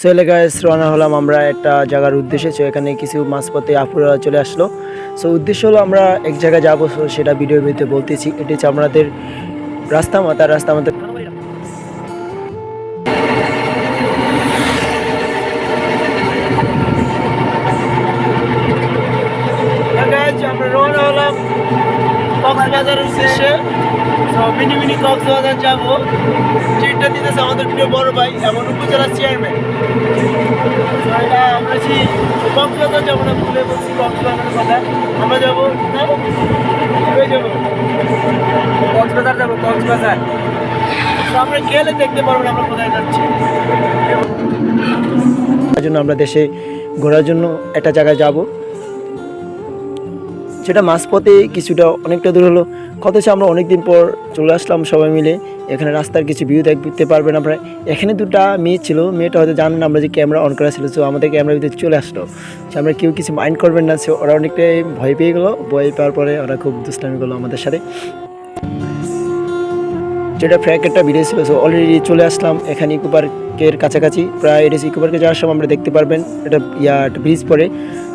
So এলাকায় রওনা হলাম আমরা একটা জায়গার উদ্দেশ্যে। সো এখানে কিছু মাঝপথে আপুরা চলে আসলো। সো উদ্দেশ্য হলো আমরা এক জায়গায় যাব। সেটা ভিডিওর ভিতরে বলতেছি। এটি হচ্ছে আমাদের রাস্তা মাতা রাস্তা মাতা আমরা রওনা হলাম কক্সবাজারের উদ্দেশ্যে। মিনি মিনি কক্সবাজার যাব ট্রেনটা দিতেছে আমাদের প্রিয় বড় ভাই এমন উপজেলা চেয়ারম্যান এটা আমরা আছি কক্সবাজার যাব না ভুলে বলছি কক্সবাজারের কথা। আমরা যাব যাব। কক্সবাজার যাব কক্সবাজার আমরা গেলে দেখতে পারব না আমরা কোথায় যাচ্ছি। জন্য আমরা দেশে ঘোরার জন্য একটা জায়গায় যাব। সেটা মাঝপথে কিছুটা অনেকটা দূর হলো। কত আমরা অনেকদিন পর চলে আসলাম সবাই মিলে। এখানে রাস্তার কিছু ভিউ দেখতে পারবেন আপনারা। এখানে দুটা মেয়ে ছিল। মেয়েটা হয়তো জানেন আমরা যে ক্যামেরা অন করা ছিল তো আমাদের ক্যামেরার ভিতরে চলে আসলো। যে আমরা কেউ কিছু মাইন্ড করবেন না সে ওরা অনেকটাই ভয় পেয়ে গেলো। ভয় পাওয়ার পরে ওরা খুব দুষ্টামি করল আমাদের সাথে। যেটা ফ্র্যাক একটা ভিডিও ছিল সো অলরেডি চলে আসলাম। এখানে ইকো পার্কের কাছাকাছি, প্রায় এটা ইকো পার্কে যাওয়ার সময় আমরা দেখতে পারবেন এটা ইয়া, একটা ব্রিজ পরে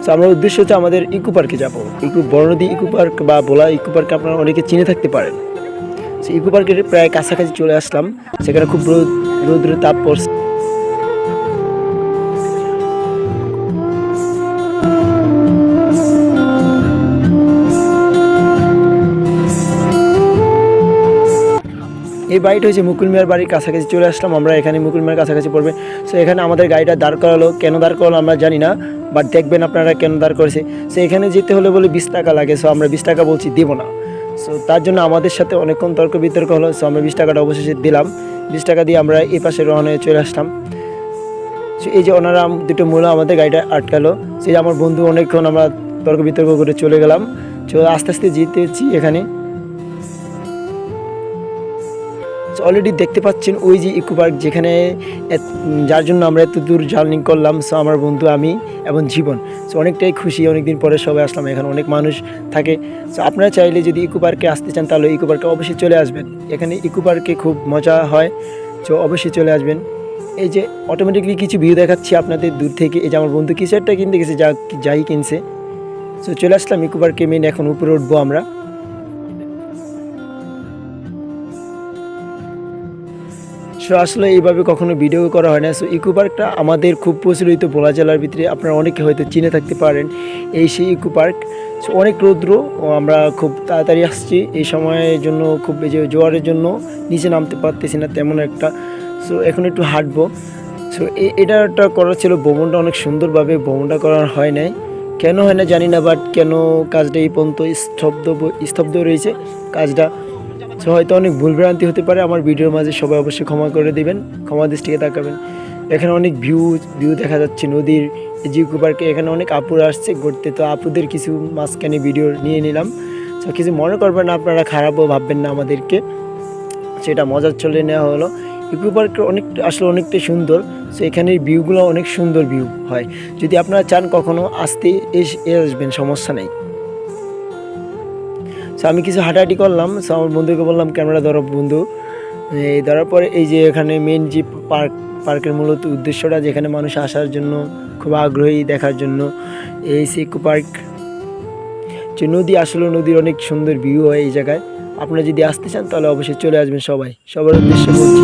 সো আমার উদ্দেশ্য হচ্ছে আমাদের ইকো পার্কে যাব। ইকো বড়নদী ইকো পার্ক বা বোলা ইকো পার্কে আপনারা অনেকে চিনে থাকতে পারেন। সো ইকো পার্কের প্রায় কাছাকাছি চলে আসলাম। সেখানে খুব রোদ রোদ্রের তাপ পড়ছে। এই বাড়িটা হচ্ছে মুকুল মিয়ার বাড়ির কাছাকাছি চলে আসলাম, আমরা এখানে মুকুল মিয়ার কাছাকাছি পড়বে। সো এখানে আমাদের গাড়িটা দাঁড় করালো, কেন দাঁড় করালো আমরা জানি না বাট দেখবেন আপনারা কেন দাঁড় করেছে। সো এখানে যেতে হলে বলে বিশ টাকা লাগে সো আমরা বিশ টাকা বলছি, দেবো না। সো তার জন্য আমাদের সাথে অনেকক্ষণ তর্ক বিতর্ক হলো সো আমরা বিশ টাকাটা অবশেষে দিলাম। বিশ টাকা দিয়ে আমরা এই পাশে রওনা হয়ে চলে আসলাম। সো এই যে ওনারা দুটো মূলা আমাদের গাড়িটা আটকালো। সেই আমার বন্ধু অনেকক্ষণ আমরা তর্ক বিতর্ক করে চলে গেলাম। আস্তে আস্তে জিতেছি এখানে। অলরেডি দেখতে পাচ্ছেন ওই যে ইকো পার্ক যেখানে যার জন্য আমরা এত দূর জার্নি করলাম। সো আমার বন্ধু, আমি এবং জীবন। সো অনেকটাই খুশি, অনেকদিন পরে সবাই আসলাম। এখানে অনেক মানুষ থাকে। সো আপনারা চাইলে যদি ইকো পার্কে আসতে চান, তাহলে ইকো পার্কে অবশ্যই চলে আসবেন। এখানে ইকো পার্কে খুব মজা হয়। তো অবশ্যই চলে আসবেন। এই যে অটোমেটিকলি কিছু ভিউ দেখাচ্ছি আপনাদের দূর থেকে। এই যে আমার বন্ধু কিছু একটা কিনতে গেছে, যা যাই কিনছে। সো চলে আসলাম ইকো পার্কে মেন এখন উপরে উঠবো আমরা। সো আসলে এইভাবে কখনো ভিডিও করা হয় না। সো ইকো পার্কটা আমাদের খুব প্রচলিত ভোলা জেলার ভিতরে আপনারা অনেকে হয়তো চিনে থাকতে পারেন এই সেই ইকো পার্ক। সো অনেক রৌদ্র, ও আমরা খুব তাড়াতাড়ি আসছি। এই সময়ের জন্য খুব যে জোয়ারের জন্য নিচে নামতে পারতেছি না তেমন একটা। সো এখন একটু হাঁটবো। সো এটা একটা করার ছিল, ভ্রমণটা অনেক সুন্দরভাবে ভ্রমণটা করার হয় নাই। কেন হয় না জানি না বাট কেন কাজটা এই পর্যন্ত স্তব্ধ স্তব্ধ রয়েছে। কাজটা সো হয়তো অনেক ভুলভ্রান্তি হতে পারে, আমার ভিডিওর মাঝে সবাই অবশ্যই ক্ষমা করে দেবেন, ক্ষমা দৃষ্টিকে তাকাবেন। এখানে অনেক ভিউ ভিউ দেখা যাচ্ছে, নদীর জিকু পার্কে এখানে অনেক আপুরা আসছে ঘুরতে। তো আপুদের কিছু মাঝখানে ভিডিও নিয়ে নিলাম। তো কিছু মনে করবেন না, আপনারা খারাপও ভাববেন না আমাদেরকে। সেটা মজার চলে নেওয়া হলো। ইকো পার্ক অনেক, আসলে অনেকটাই সুন্দর। সো এখানের ভিউগুলো অনেক সুন্দর ভিউ হয়। যদি আপনারা চান কখনো আসতে এস- আসবেন, সমস্যা নেই। সো আমি কিছু হাঁটাহাঁটি করলাম। সো আমার বন্ধুকে বললাম, ক্যামেরা ধরো বন্ধু। এই ধরার পরে এই যে এখানে মেন যে পার্ক পার্কের মূলত উদ্দেশ্যটা, যেখানে মানুষ আসার জন্য, খুব আগ্রহী দেখার জন্য, এই সিকো পার্ক, যে নদী, আসলে নদীর অনেক সুন্দর ভিউ হয় এই জায়গায়। আপনারা যদি আসতে চান, তাহলে অবশ্যই চলে আসবেন সবাই। সবার উদ্দেশ্যে বলছি।